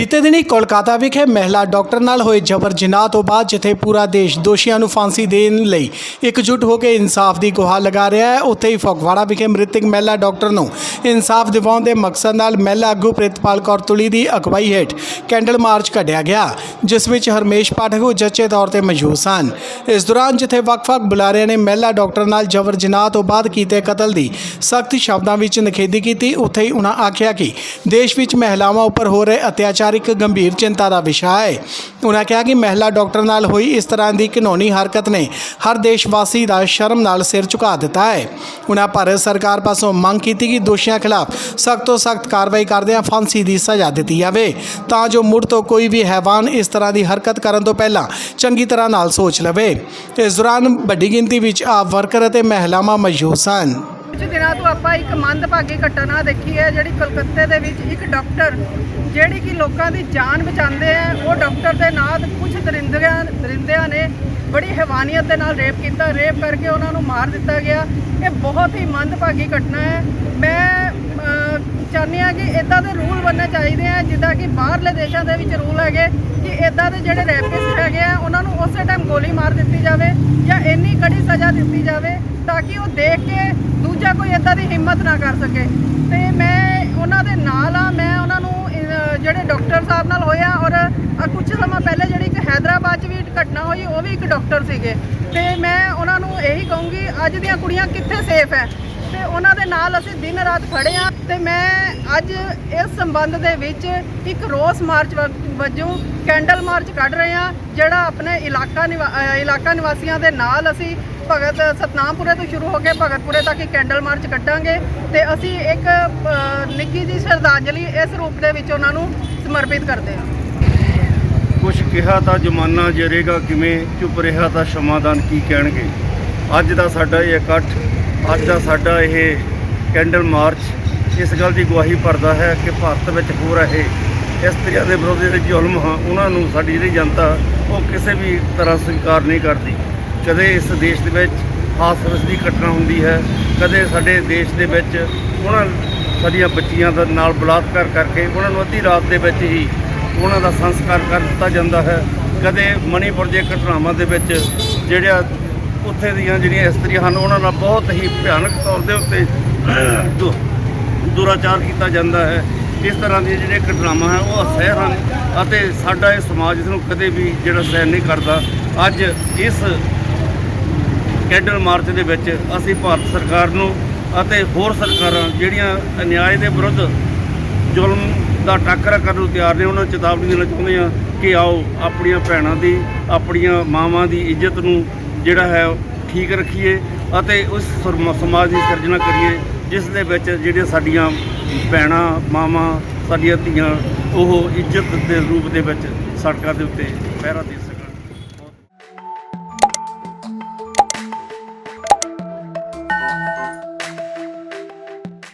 ਬੀਤੇ ਦਿਨੀ ਕੋਲਕਾਤਾ ਵਿਖੇ ਮਹਿਲਾ ਡਾਕਟਰ ਨਾਲ ਹੋਏ ਜਬਰ ਜਨਾਹ ਤੋਂ ਬਾਅਦ ਜਿੱਥੇ ਪੂਰਾ ਦੇਸ਼ ਦੋਸ਼ੀਆਂ ਨੂੰ ਫਾਂਸੀ ਦੇਣ ਲਈ ਇਕਜੁੱਟ ਹੋ ਕੇ ਇਨਸਾਫ ਦੀ ਗੁਹਾਰ ਲਗਾ ਰਿਹਾ ਹੈ, ਉੱਥੇ ਹੀ ਫਗਵਾੜਾ ਵਿਖੇ ਮ੍ਰਿਤਕ ਮਹਿਲਾ ਡਾਕਟਰ ਨੂੰ ਇਨਸਾਫ ਦਿਵਾਉਣ ਦੇ ਮਕਸਦ ਨਾਲ ਮਹਿਲਾ ਆਗੂ ਪ੍ਰਿਤਪਾਲ ਕੌਰ ਤੁਲੀ ਦੀ ਅਗਵਾਈ ਹੇਠ ਕੈਂਡਲ ਮਾਰਚ ਕੱਢਿਆ ਗਿਆ, ਜਿਸ ਵਿੱਚ ਹਰਮੇਸ਼ ਪਾਠਕ ਉਜੱਚੇ ਤੌਰ ਤੇ ਮੌਜੂਦ ਸਨ। ਇਸ ਦੌਰਾਨ ਜਿੱਥੇ ਵੱਖ-ਵੱਖ ਬੁਲਾਰਿਆਂ ਨੇ ਮਹਿਲਾ ਡਾਕਟਰ ਨਾਲ ਜਬਰ ਜਨਾਹ ਤੋਂ ਬਾਅਦ ਕੀਤੇ ਕਤਲ ਦੀ ਸਖਤ ਸ਼ਬਦਾਂ ਵਿੱਚ ਨਿਖੇਧੀ ਕੀਤੀ, ਉੱਥੇ ਹੀ ਉਹਨਾਂ ਆਖਿਆ ਕਿ ਦੇਸ਼ ਵਿੱਚ ਮਹਿਲਾਵਾਂ ਉੱਪਰ ਹੋ ਰਹੇ ਅਤਿਆਚਾਰ ਇੱਕ ਗੰਭੀਰ ਚਿੰਤਾ ਦਾ ਵਿਸ਼ਾ ਹੈ। ਉਹਨਾਂ ਕਿਹਾ ਕਿ ਮਹਿਲਾ ਡਾਕਟਰ ਨਾਲ ਹੋਈ ਇਸ ਤਰ੍ਹਾਂ ਦੀ ਘਿਨੌਣੀ ਹਰਕਤ ਨੇ ਹਰ ਦੇਸ਼ਵਾਸੀ ਦਾ ਸ਼ਰਮ ਨਾਲ ਸਿਰ ਝੁਕਾ ਦਿੱਤਾ ਹੈ। ਉਹਨਾਂ ਭਾਰਤ ਸਰਕਾਰ ਪਾਸੋਂ ਮੰਗ ਕੀਤੀ ਕਿ ਦੋਸ਼ੀਆਂ ਖਿਲਾਫ ਸਖਤ ਤੋਂ ਸਖਤ ਕਾਰਵਾਈ ਕਰਦਿਆਂ ਫਾਂਸੀ ਦੀ ਸਜ਼ਾ ਦਿੱਤੀ ਜਾਵੇ। ਤਾਂ ਜੋ ਮੁੜ ਤੋਂ ਕੋਈ ਵੀ ਹੈਵਾਨ ਇਸ ਤਰ੍ਹਾਂ ਦੀ ਹਰਕਤ ਕਰਨ ਤੋਂ ਪਹਿਲਾਂ ਚੰਗੀ ਤਰ੍ਹਾਂ ਨਾਲ ਸੋਚ ਲਵੇ। ਇਸ ਦੌਰਾਨ ਵੱਡੀ ਗਿਣਤੀ ਵਿੱਚ ਆਪ ਵਰਕਰ ਅਤੇ ਮਹਿਲਾਵਾਂ ਮੌਜੂਦ ਸਨ। ਕੁਝ ਦਿਨਾਂ ਤੋਂ ਆਪਾਂ ਇੱਕ ਮੰਦਭਾਗੀ ਘਟਨਾ ਦੇਖੀ ਹੈ ਜਿਹੜੀ ਕਲਕੱਤੇ ਦੇ ਵਿੱਚ ਇੱਕ ਡਾਕਟਰ ਜਿਹੜੀ ਕਿ ਲੋਕਾਂ ਦੀ ਜਾਨ ਬਚਾਉਂਦੇ ਆ ਉਹ ਡਾਕਟਰ ਦੇ ਨਾਲ ਕੁਝ ਦਰਿੰਦਿਆਂ ਦਰਿੰਦਿਆਂ ਨੇ ਬੜੀ ਹੈਵਾਨੀਅਤ ਦੇ ਨਾਲ ਰੇਪ ਕੀਤਾ। ਰੇਪ ਕਰਕੇ ਉਹਨਾਂ ਨੂੰ ਮਾਰ ਦਿੱਤਾ ਗਿਆ। ਇਹ ਬਹੁਤ ਹੀ ਮੰਦਭਾਗੀ ਘਟਨਾ ਹੈ। ਮੈਂ ਅਹ, ਚਾਹੁੰਦੀ ਹਾਂ ਕਿ ਇਦਾਂ ਦੇ ਰੂਲ ਬਣਨੇ ਚਾਹੀਦੇ ਆ ਜਿੱਦਾਂ ਕਿ ਬਾਹਰਲੇ ਦੇਸ਼ਾਂ ਦੇ ਵਿੱਚ ਰੂਲ ਹੈਗੇ ਕਿ ਇਦਾਂ ਦੇ ਜਿਹੜੇ ਰੈਪਿਸਟ ਹੈਗੇ ਆ ਉਹਨਾਂ ਨੂੰ ਉਸੇ ਟਾਈਮ ਗੋਲੀ ਮਾਰ ਦਿੱਤੀ ਜਾਵੇ ਜਾਂ ਇੰਨੀ ਕੜੀ ਸਜ਼ਾ ਦਿੱਤੀ ਜਾਵੇ ਤਾਂ ਕਿ ਉਹ ਦੇਖ ਕੇ ਹਿੰਮਤ ਨਾ ਕਰ ਸਕੇ। ਤੇ ਮੈਂ ਉਹਨਾਂ ਦੇ ਨਾਲ ਆ ਮੈਂ ਉਹਨਾਂ ਨੂੰ ਜਿਹੜੇ ਡਾਕਟਰ ਸਾਹਿਬ ਨਾਲ ਹੋਇਆ ਔਰ ਅਹ, ਕੁਝ ਸਮਾਂ ਪਹਿਲੇ ਜਿਹੜੀ ਇੱਕ ਹੈਦਰਾਬਾਦ 'ਚ ਵੀ ਘਟਨਾ ਹੋਈ ਉਹ ਵੀ ਇੱਕ ਡਾਕਟਰ ਸੀਗੇ। ਤੇ ਮੈਂ ਉਹਨਾਂ ਨੂੰ ਇਹੀ ਕਹੂੰਗੀ ਅੱਜ ਦੀਆਂ ਕੁੜੀਆਂ ਕਿੱਥੇ ਸੇਫ ਹੈ ਤੇ ਉਹਨਾਂ ਦੇ ਨਾਲ ਅਸੀਂ ਦਿਨ ਰਾਤ ਖੜੇ ਆ ਤੇ ਮੈਂ ਅੱਜ ਇਸ ਸੰਬੰਧ ਦੇ ਵਿੱਚ ਇੱਕ ਰੋਸ ਮਾਰਚ ਵ- ਵਜੋਂ ਕੈਂਡਲ ਮਾਰਚ ਕੱਢ ਰਹੇ ਆ ਜਿਹੜਾ ਆਪਣੇ ਇਲਾਕਾ ਨਿਵਾ- ਇਲਾਕਾ ਨਿਵਾਸੀਆਂ ਦੇ ਨਾਲ ਅਸੀਂ ਭਗਤ ਸਤਨਾਮਪੁਰੇ ਤੋਂ ਸ਼ੁਰੂ ਹੋ ਕੇ ਭਗਤਪੁਰੇ ਤੱਕ ਹੀ ਕੈਂਡਲ ਮਾਰਚ ਕੱਢਾਂਗੇ ਤੇ ਅਸੀਂ ਇੱਕ ਅਹ, ਨਿੱਕੀ ਜੀ ਸ਼ਰਧਾਂਜਲੀ ਇਸ ਰੂਪ ਦੇ ਵਿੱਚ ਉਹਨਾਂ ਨੂੰ ਸਮਰਪਿਤ ਕਰਦੇ ਹਾਂ। ਕੁਛ ਕਿਹਾ ਤਾਂ ਜ਼ਮਾਨਾ ਜਰੇਗਾ ਕਿਵੇਂ ਚੁੱਪ ਰਿਹਾ ਤਾਂ ਸ਼ਮਾਦਾਨ ਕੀ ਕਹਿਣਗੇ? ਅੱਜ ਦਾ ਸਾਡਾ ਇਹ ਇਕੱਠ ਅੱਜ ਦਾ ਸਾਡਾ ਇਹ ਕੈਂਡਲ ਮਾਰਚ ਇਸ ਗੱਲ ਦੀ ਗਵਾਹੀ ਭਰਦਾ ਹੈ ਕਿ ਭਾਰਤ ਵਿੱਚ ਹੋ ਰਹੇ ਇਸ ਤਰ੍ਹਾਂ ਦੇ ਵਿਰੁੱਧ ਜਿਹੜੇ ਜ਼ੁਲਮ ਹਨ ਉਹਨਾਂ ਨੂੰ ਸਾਡੀ ਜਿਹੜੀ ਜਨਤਾ ਉਹ ਕਿਸੇ ਵੀ ਤਰ੍ਹਾਂ ਸਵੀਕਾਰ ਨਹੀਂ ਕਰਦੀ। ਕਦੇ ਇਸ ਦੇਸ਼ ਦੇ ਵਿੱਚ ਹਾਦਸੇ ਦੀ ਘਟਨਾ ਹੁੰਦੀ ਹੈ, ਕਦੇ ਸਾਡੇ ਦੇਸ਼ ਦੇ ਵਿੱਚ ਉਹਨਾਂ ਸਾਡੀਆਂ ਬੱਚੀਆਂ ਦਾ ਨਾਲ ਬਲਾਤਕਾਰ ਕਰਕੇ ਉਹਨਾਂ ਨੂੰ ਅੱਧੀ ਰਾਤ ਦੇ ਵਿੱਚ ਹੀ ਉਹਨਾਂ ਦਾ ਸੰਸਕਾਰ ਕਰ ਦਿੱਤਾ ਜਾਂਦਾ ਹੈ। ਕਦੇ ਮਣੀਪੁਰ ਦੇ ਘਟਨਾਵਾਂ ਦੇ ਵਿੱਚ ਜਿਹੜਾ ਉੱਥੇ ਦੀਆਂ ਜਿਹੜੀਆਂ ਇਸਤਰੀਆਂ ਹਨ, ਉਹਨਾਂ ਨਾਲ ਬਹੁਤ ਹੀ ਭਿਆਨਕ ਤੌਰ ਦੇ ਉੱਤੇ ਦੁ- ਦੁਰਾਚਾਰ ਕੀਤਾ ਜਾਂਦਾ ਹੈ। ਇਸ ਤਰ੍ਹਾਂ ਦੀਆਂ ਜਿਹੜੀਆਂ ਘਟਨਾਵਾਂ ਹਨ ਉਹ ਅਸਹਿ ਹਨ ਅਤੇ ਸਾਡਾ ਇਹ ਸਮਾਜ ਇਸ ਨੂੰ ਕਦੇ ਵੀ ਜਿਹੜਾ ਸਹਿਣ ਨਹੀਂ ਕਰਦਾ। ਅੱਜ ਇਸ ਕੈਂਡਲ ਮਾਰਚ ਦੇ ਵਿੱਚ ਅਸੀਂ ਭਾਰਤ ਸਰਕਾਰ ਨੂੰ ਅਤੇ ਹੋਰ ਸਰਕਾਰਾਂ ਜਿਹੜੀਆਂ ਅਨਿਆਏ ਦੇ ਵਿਰੁੱਧ ਜ਼ੁਲਮ ਦਾ ਟਾਕਰਾ ਕਰਨ ਨੂੰ ਤਿਆਰ ਨੇ, ਉਹਨਾਂ ਨੂੰ ਚੇਤਾਵਨੀ ਦੇਣਾ ਚਾਹੁੰਦੇ ਆ ਕਿ ਆਓ ਆਪਣੀਆਂ ਭੈਣਾਂ ਦੀ, ਆਪਣੀਆਂ ਮਾਵਾਂ ਦੀ ਇੱਜ਼ਤ ਨੂੰ ਜਿਹੜਾ ਹੈ ਠੀਕ ਰੱਖੀਏ ਅਤੇ ਉਸ ਸਰਮ- ਸਮਾਜ ਦੀ ਸਿਰਜਣਾ ਕਰੀਏ, ਜਿਸ ਦੇ ਵਿੱਚ ਜਿਹੜੀਆਂ ਸਾਡੀਆਂ ਭੈਣਾਂ, ਮਾਵਾਂ, ਸਾਡੀਆਂ ਧੀਆਂ, ਉਹ ਇੱਜ਼ਤ ਦੇ ਰੂਪ ਦੇ ਵਿੱਚ ਸੜਕਾਂ ਦੇ ਉੱਤੇ ਪਹਿਰਾ ਦੇ